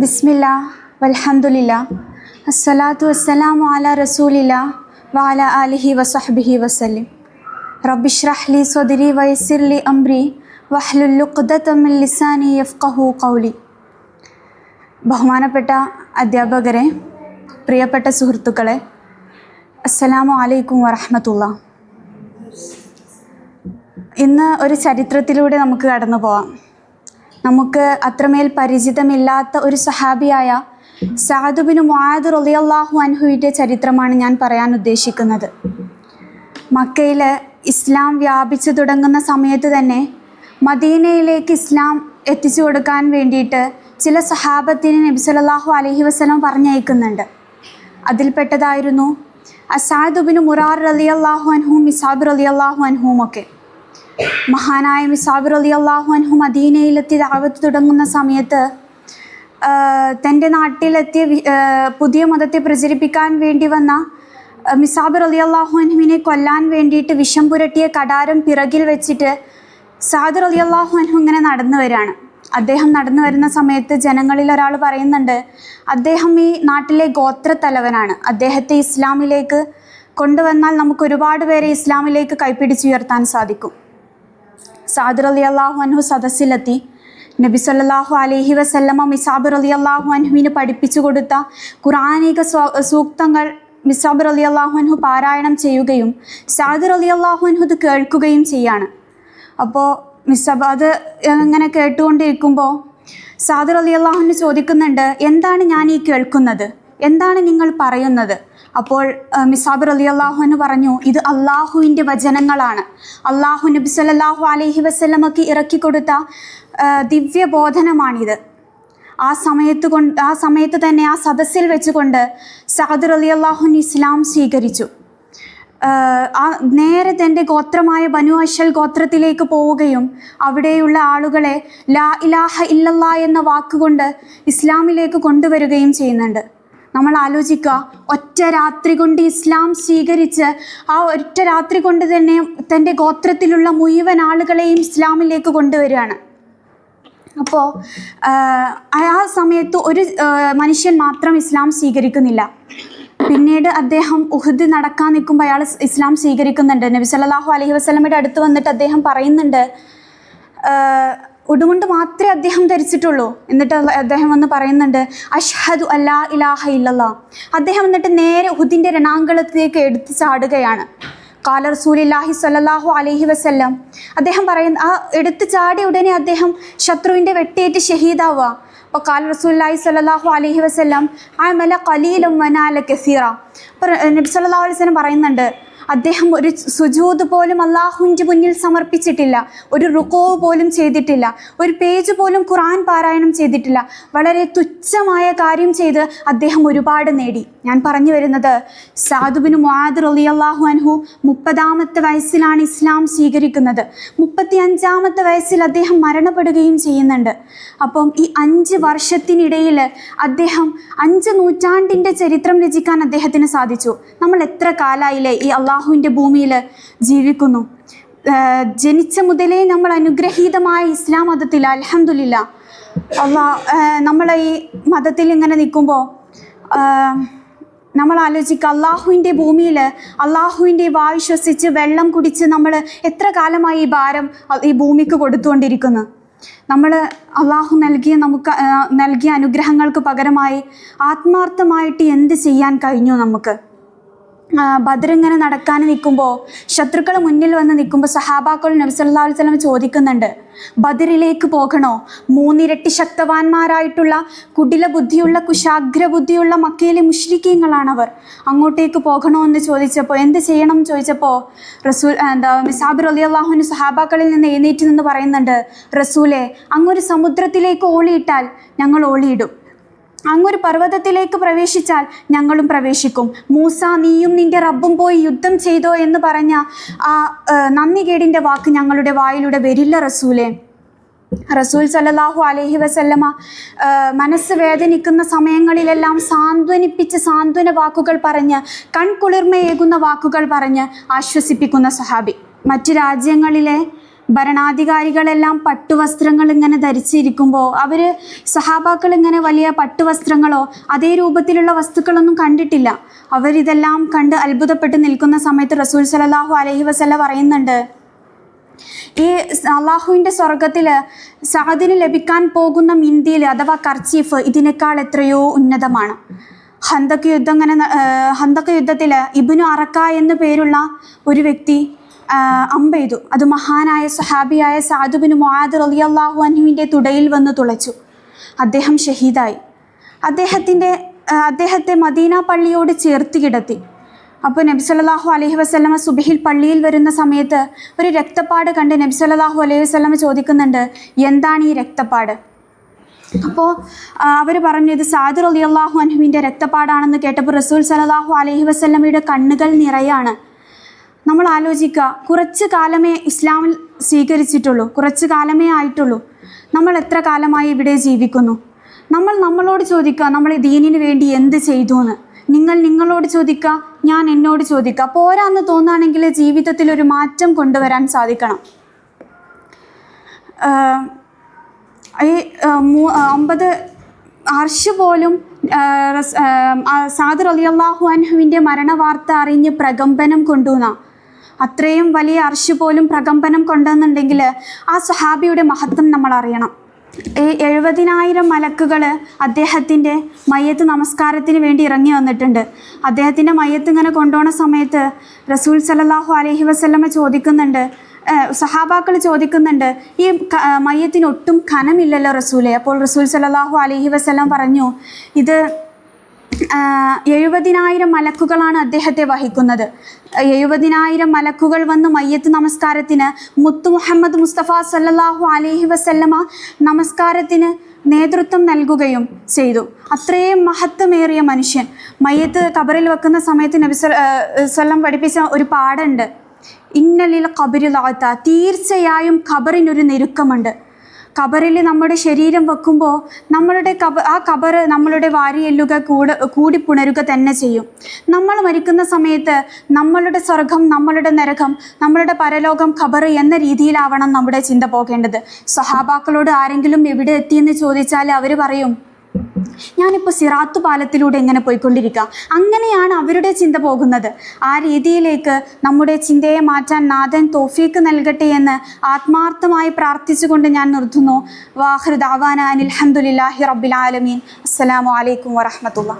ബിസ്മില്ല വലഹമില്ല അസ്സലാത്തു വസ്സലാമു അല റസൂലില്ല വാല ആലിഹി വസഹബിഹി വസ്ലിം റബിഷ്റഹ്ലി സ്വദിരി വയസിർലി അംരി വഹ്ലുല്ലുഖ്ദത്തമിൽ ലിസാനി യഫ്ഖഹു ഖൗലി. ബഹുമാനപ്പെട്ട അധ്യാപകരെ പ്രിയപ്പെട്ട സുഹൃത്തുക്കളെ അസ്സലാമു അലൈക്കും വറഹമത്തുള്ള. ഇന്ന് ഒരു ചരിത്രത്തിലൂടെ നമുക്ക് കടന്നു പോവാം നമുക്ക് അത്രമേൽ പരിചിതമില്ലാത്ത ഒരു സഹാബിയായ സാദുബിന് മുആദ് റളിയല്ലാഹു അൻഹുവിന്റെ ചരിത്രമാണ് ഞാൻ പറയാൻ ഉദ്ദേശിക്കുന്നത്. മക്കയിൽ ഇസ്ലാം വ്യാപിച്ചു തുടങ്ങുന്ന സമയത്ത് തന്നെ മദീനയിലേക്ക് ഇസ്ലാം എത്തിച്ചു കൊടുക്കാൻ വേണ്ടിയിട്ട് ചില സഹാബത്തിന് നബി സല്ലല്ലാഹു അലൈഹി വസല്ലം പറഞ്ഞയക്കുന്നുണ്ട്. അതിൽപ്പെട്ടതായിരുന്നു അസാദുബിന് മുറാർ റളിയല്ലാഹു അൻഹും മിസാബ് റളിയല്ലാഹു അൻഹും ഒക്കെ മഹാനായ മിസാബിർ അലി അള്ളാഹു അൻഹു മദീനയിലെത്തി ദാവത്ത് തുടങ്ങുന്ന സമയത്ത് തന്റെ നാട്ടിലെത്തിയ പുതിയ മതത്തെ പ്രചരിപ്പിക്കാൻ വേണ്ടി വന്ന മിസാബിർ അലി അള്ളാഹു അൻഹുവിനെ കൊല്ലാൻ വേണ്ടിയിട്ട് വിഷം പുരട്ടിയ കടാരം പിറകിൽ വെച്ചിട്ട് സാദിർ അലി അള്ളാഹു അൻഹു ഇങ്ങനെ നടന്നു വരികയാണ് അദ്ദേഹം നടന്നു വരുന്ന സമയത്ത് ജനങ്ങളിൽ ഒരാൾ പറയുന്നുണ്ട് അദ്ദേഹം ഈ നാട്ടിലെ ഗോത്രത്തലവനാണ്. അദ്ദേഹത്തെ ഇസ്ലാമിലേക്ക് കൊണ്ടുവന്നാൽ നമുക്ക് ഒരുപാട് പേരെ ഇസ്ലാമിലേക്ക് കൈപ്പിടിച്ചുയർത്താൻ സാധിക്കും. സാദിർ അലി അള്ളാഹു അൻഹു സദസ്സിലെത്തി. നബി സല്ലാഹു അലഹി വസല്ലമ മിസാബുർ അലി അള്ളാഹു അൻഹുവിന് പഠിപ്പിച്ചു കൊടുത്ത ഖുറാനിക സൂക്തങ്ങൾ മിസാബുർ അലി അള്ളാഹു അൻഹു പാരായണം ചെയ്യുകയും സാദുർ അലി അള്ളാഹു അൻഹു ഇത് കേൾക്കുകയും ചെയ്യാണ്. അപ്പോൾ മിസബ് അത് അങ്ങനെ കേട്ടുകൊണ്ടിരിക്കുമ്പോൾ സാദുർ അലി അള്ളാഹുവിന് ചോദിക്കുന്നുണ്ട് എന്താണ് ഞാൻ ഈ കേൾക്കുന്നത്? എന്താണ് നിങ്ങൾ പറയുന്നത്? അപ്പോൾ മിസാബിർ അലി അള്ളാഹുവിന് പറഞ്ഞു ഇത് അള്ളാഹുവിന്റെ വചനങ്ങളാണ്. അള്ളാഹു നബി സല്ലല്ലാഹു അലഹി വസ്ലമക്ക് ദിവ്യ ദിവ്യബോധനമാണിത്. ആ സമയത്ത് കൊണ്ട് ആ സമയത്ത് തന്നെ ആ സദസ്സിൽ വെച്ചുകൊണ്ട് സഹദർ അലി അള്ളാഹുൻ ഇസ്ലാം സ്വീകരിച്ചു. ആ നേരെ തന്റെ ഗോത്രമായ ബനു അശൽ ഗോത്രത്തിലേക്ക് പോവുകയും അവിടെയുള്ള ആളുകളെ ലാ ഇലാഹ ഇല്ലല്ലാ എന്ന വാക്കുകൊണ്ട് ഇസ്ലാമിലേക്ക് കൊണ്ടുവരികയും ചെയ്യുന്നുണ്ട്. നമ്മൾ ആലോചിക്കുക ഒറ്റ രാത്രി കൊണ്ട് ഇസ്ലാം സ്വീകരിച്ച് ആ ഒറ്റ രാത്രി കൊണ്ട് തന്നെ തന്റെ ഗോത്രത്തിലുള്ള മുഴുവൻ ആളുകളെയും ഇസ്ലാമിലേക്ക് കൊണ്ടുവരികയാണ്. അപ്പോൾ ആ സമയത്ത് ഒരു മനുഷ്യൻ മാത്രം ഇസ്ലാം സ്വീകരിക്കുന്നില്ല. പിന്നീട് അദ്ദേഹം ഉഹദ് നടക്കാൻ നിൽക്കുമ്പോൾ അയാൾ ഇസ്ലാം സ്വീകരിക്കുന്നുണ്ട്. നബി സല്ലല്ലാഹു അലഹി വസല്ലമയുടെ അടുത്ത് വന്നിട്ട് അദ്ദേഹം പറയുന്നുണ്ട് ഉടുമുണ്ട് മാത്രമേ അദ്ദേഹം ധരിച്ചിട്ടുള്ളൂ. എന്നിട്ട് അദ്ദേഹം വന്ന് പറയുന്നുണ്ട് അഷ്ഹദു അല്ലാ ഇലാഹ ഇല്ലല്ലാ. അദ്ദേഹം എന്നിട്ട് നേരെ ഉഹുദിന്റെ രണാങ്കളത്തിലേക്ക് എടുത്തു ചാടുകയാണ്. കാല റസൂലില്ലാഹി സ്വല്ലല്ലാഹു അലഹി വസ്ല്ലാം. അദ്ദേഹം പറയുന്ന ആ എടുത്തു ചാടിയ ഉടനെ അദ്ദേഹം ശത്രുവിന്റെ വെട്ടേറ്റ് ഷഹീദാവുക. അപ്പോൾ കാല റസൂല്ലാഹി അലഹി വസ്ല്ലാം ആ മല കലീലും വനാല കസീറ. അപ്പോൾ നബി സല്ലാ അലൈഹി വസല്ലം പറയുന്നുണ്ട് അദ്ദേഹം ഒരു സുജൂത് പോലും അള്ളാഹുവിന്റെ മുന്നിൽ സമർപ്പിച്ചിട്ടില്ല. ഒരു റുക്കോ പോലും ചെയ്തിട്ടില്ല. ഒരു പേജ് പോലും ഖുറാൻ പാരായണം ചെയ്തിട്ടില്ല. വളരെ തുച്ഛമായ കാര്യം ചെയ്ത് അദ്ദേഹം ഒരുപാട് നേടി. ഞാൻ പറഞ്ഞു വരുന്നത് സാധുബിന് മുഹാദ് അലി അള്ളാഹു അൻഹു മുപ്പതാമത്തെ വയസ്സിലാണ് ഇസ്ലാം സ്വീകരിക്കുന്നത്. മുപ്പത്തി അഞ്ചാമത്തെ വയസ്സിൽ അദ്ദേഹം മരണപ്പെടുകയും ചെയ്യുന്നുണ്ട്. അപ്പം ഈ അഞ്ച് വർഷത്തിനിടയിൽ അദ്ദേഹം അഞ്ച് നൂറ്റാണ്ടിന്റെ ചരിത്രം രചിക്കാൻ അദ്ദേഹത്തിന് സാധിച്ചു. നമ്മൾ എത്ര കാലായില്ലേ ഈ അള്ളാഹുവിന്റെ ഭൂമിയിൽ ജീവിക്കുന്നു. ജനിച്ച മുതലേ നമ്മൾ അനുഗ്രഹീതമായ ഇസ്ലാം മതത്തിൽ അലഹമില്ല അള്ളാ നമ്മൾ ഈ മതത്തിൽ ഇങ്ങനെ നിൽക്കുമ്പോൾ നമ്മൾ ആലോചിക്കുക അള്ളാഹുവിന്റെ ഭൂമിയിൽ അള്ളാഹുവിന്റെ വായു ശ്വസിച്ച് വെള്ളം കുടിച്ച് നമ്മൾ എത്ര കാലമായി ഈ ഭാരം ഈ ഭൂമിക്ക് കൊടുത്തുകൊണ്ടിരിക്കുന്നു? നമ്മൾ അള്ളാഹു നൽകിയ നമുക്ക് നൽകിയ അനുഗ്രഹങ്ങൾക്ക് പകരമായി ആത്മാർത്ഥമായിട്ട് എന്ത് ചെയ്യാൻ കഴിഞ്ഞു നമുക്ക്? ബദർ നടക്കാൻ നിൽക്കുമ്പോൾ ശത്രുക്കൾ മുന്നിൽ വന്ന് നിൽക്കുമ്പോൾ സഹാബാക്കൾ നബി സല്ലല്ലാഹു അലൈഹി വസല്ലം ചോദിക്കുന്നുണ്ട് ബദറിലേക്ക് പോകണോ? മൂന്നിരട്ടി ശക്തവാന്മാരായിട്ടുള്ള കുടില ബുദ്ധിയുള്ള കുശാഗ്ര ബുദ്ധിയുള്ള മക്കയിലെ മുഷ്രിക്കീങ്ങളാണവർ അങ്ങോട്ടേക്ക് പോകണോ എന്ന് ചോദിച്ചപ്പോൾ എന്ത് ചെയ്യണം എന്ന് ചോദിച്ചപ്പോൾ റസൂൽ എന്താ മിസാബിർ അലി അള്ളാഹുവിന് സഹാബാക്കളിൽ നിന്ന് എഴുന്നേറ്റ് നിന്ന് പറയുന്നുണ്ട് റസൂലെ അങ്ങൊരു സമുദ്രത്തിലേക്ക് ഓളിയിട്ടാൽ ഞങ്ങൾ ഓളിയിടും. അങ്ങൊരു പർവതത്തിലേക്ക് പ്രവേശിച്ചാൽ ഞങ്ങളും പ്രവേശിക്കും. മൂസ നീയും നിന്റെ റബ്ബും പോയി യുദ്ധം ചെയ്തോ എന്ന് പറഞ്ഞ ആ നന്ദി നന്ദികേടിന്റെ വാക്ക് ഞങ്ങളുടെ വായിലൂടെ വരില്ല റസൂലെ. റസൂൽ സല്ലാഹു അലഹി വസല്ലമ മനസ്സ് വേദനിക്കുന്ന സമയങ്ങളിലെല്ലാം സാന്ത്വനിപ്പിച്ച് സാന്ത്വന വാക്കുകൾ പറഞ്ഞ് കൺകുളിർമയേകുന്ന വാക്കുകൾ പറഞ്ഞ് ആശ്വസിപ്പിക്കുന്ന സഹാബി മറ്റു രാജ്യങ്ങളിലെ ഭരണാധികാരികളെല്ലാം പട്ടുവസ്ത്രങ്ങൾ ഇങ്ങനെ ധരിച്ചിരിക്കുമ്പോൾ അവർ സഹാബാക്കൾ ഇങ്ങനെ വലിയ പട്ടുവസ്ത്രങ്ങളോ അതേ രൂപത്തിലുള്ള വസ്തുക്കളൊന്നും കണ്ടിട്ടില്ല. അവരിതെല്ലാം കണ്ട് അത്ഭുതപ്പെട്ട് നിൽക്കുന്ന സമയത്ത് റസൂൽ സലാഹു അലഹി വസല്ല പറയുന്നുണ്ട് ഈ അള്ളാഹുവിന്റെ സ്വർഗത്തിൽ സഹദിന് ലഭിക്കാൻ പോകുന്ന മിന്തിയിൽ അഥവാ കർച്ചീഫ് ഇതിനേക്കാൾ എത്രയോ ഉന്നതമാണ്. ഹന്തക്ക് യുദ്ധം ഇങ്ങനെ ന- ഹന്തക്ക് യുദ്ധത്തിൽ ഇബിനു അറക്ക എന്നു പേരുള്ള ഒരു വ്യക്തി അമ്പെയ്തു അത് മഹാനായ സഹാബിയായ സാദുബിന് അലി അള്ളാഹു അൻഹുവിന്റെ തുടയിൽ വന്ന് തുളച്ചു. അദ്ദേഹം ഷഹീദായി. അദ്ദേഹത്തിന്റെ അദ്ദേഹത്തെ മദീന പള്ളിയോട് ചേർത്ത് കിടത്തി. അപ്പോൾ നബി സല്ലല്ലാഹു അലൈഹി വസല്ലമ സുബഹിൽ പള്ളിയിൽ വരുന്ന സമയത്ത് ഒരു രക്തപ്പാട് കണ്ട് നബി സല്ലല്ലാഹു അലൈഹി വസ്ലമ ചോദിക്കുന്നുണ്ട് എന്താണ് ഈ രക്തപ്പാട്? അപ്പോൾ അവർ പറഞ്ഞു ഇത് സാദുർ അലി അള്ളാഹു അൻഹുവിന്റെ രക്തപ്പാടാണെന്ന് കേട്ടപ്പോൾ റസൂൽ സലാഹു അലഹി വസ്ലമയുടെ കണ്ണുകൾ നിറയാണ്. നമ്മൾ ആലോചിക്കുക കുറച്ച് കാലമേ ഇസ്ലാമിൽ സ്വീകരിച്ചിട്ടുള്ളൂ കുറച്ച് കാലമേ ആയിട്ടുള്ളൂ. നമ്മൾ എത്ര കാലമായി ഇവിടെ ജീവിക്കുന്നു? നമ്മൾ നമ്മളോട് ചോദിക്കുക നമ്മൾ ദീനിന് വേണ്ടി എന്ത് ചെയ്തു എന്ന് നിങ്ങൾ നിങ്ങളോട് ചോദിക്കുക ഞാൻ എന്നോട് ചോദിക്കുക. പോരാന്ന് തോന്നുകയാണെങ്കിൽ ജീവിതത്തിൽ ഒരു മാറ്റം കൊണ്ടുവരാൻ സാധിക്കണം. ഈ അമ്പത് അർഷ് പോലും സാദർ അലി അള്ളാഹു അൻഹുവിന്റെ മരണവാർത്ത അറിഞ്ഞ് പ്രകമ്പനം കൊണ്ടുവന്ന. അത്രയും വലിയ അർഷ് പോലും പ്രകമ്പനം കൊണ്ടെന്നുണ്ടെങ്കിൽ ആ സഹാബിയുടെ മഹത്വം നമ്മൾ അറിയണം. ഈ എഴുപതിനായിരം മലക്കുകൾ അദ്ദേഹത്തിന്റെ മയ്യത്ത് നമസ്കാരത്തിന് വേണ്ടി ഇറങ്ങി വന്നിട്ടുണ്ട്. അദ്ദേഹത്തിന്റെ മയ്യത്ത് ഇങ്ങനെ കൊണ്ടുപോകുന്ന സമയത്ത് റസൂൽ സലല്ലാഹു അലഹി വസല്ലമ ചോദിക്കുന്നുണ്ട് സഹാബാക്കൾ ചോദിക്കുന്നുണ്ട് ഈ മയ്യത്തിന് ഒട്ടും കനമില്ലല്ലോ റസൂലെ? അപ്പോൾ റസൂൽ സലല്ലാഹു അലഹി വസല്ലം പറഞ്ഞു ഇത് എഴുപതിനായിരം മലക്കുകളാണ് അദ്ദേഹത്തെ വഹിക്കുന്നത്. എഴുപതിനായിരം മലക്കുകൾ വന്ന് മയ്യത്ത് നമസ്കാരത്തിന് മുത്തു മുഹമ്മദ് മുസ്തഫ സല്ലാഹു അലഹി വസല്ലമ നമസ്കാരത്തിന് നേതൃത്വം നൽകുകയും ചെയ്തു. അത്രയും മഹത്വമേറിയ മനുഷ്യൻ. മയ്യത്ത് കബറിൽ വെക്കുന്ന സമയത്ത് നബി സ്വല്ലം പഠിപ്പിച്ച ഒരു പാടുണ്ട് ഇന്നലിൽ കബറിലാത്ത തീർച്ചയായും ഖബറിനൊരു ഞെരുക്കമുണ്ട്. ഖബറിൽ നമ്മുടെ ശരീരം വെക്കുമ്പോൾ നമ്മളുടെ കബ ആ കബർ നമ്മളുടെ വാരിയെല്ലുക കൂടെ കൂടി പുണരുക തന്നെ ചെയ്യും. നമ്മൾ മരിക്കുന്ന സമയത്ത് നമ്മളുടെ സ്വർഗം നമ്മളുടെ നരകം നമ്മളുടെ പരലോകം ഖബർ എന്ന രീതിയിലാവണം നമ്മുടെ ചിന്ത പോകേണ്ടത്. സഹാബാക്കളോട് ആരെങ്കിലും എവിടെ എത്തിയെന്ന് ചോദിച്ചാൽ അവർ പറയും ഞാനിപ്പോൾ സിറാത്തു പാലത്തിലൂടെ എങ്ങനെ പോയിക്കൊണ്ടിരിക്കുക. അങ്ങനെയാണ് അവരുടെ ചിന്ത പോകുന്നത്. ആ രീതിയിലേക്ക് നമ്മുടെ ചിന്തയെ മാറ്റാൻ നാഥൻ തോഫീക്ക് നൽകട്ടെ എന്ന് ആത്മാർത്ഥമായി പ്രാർത്ഥിച്ചുകൊണ്ട് ഞാൻ നിർത്തുന്നു. വാഹൃദാവാന അനിൽഹമുല്ലാഹി അസ്സലാമു അലൈക്കും വറഹമത്തുള്ള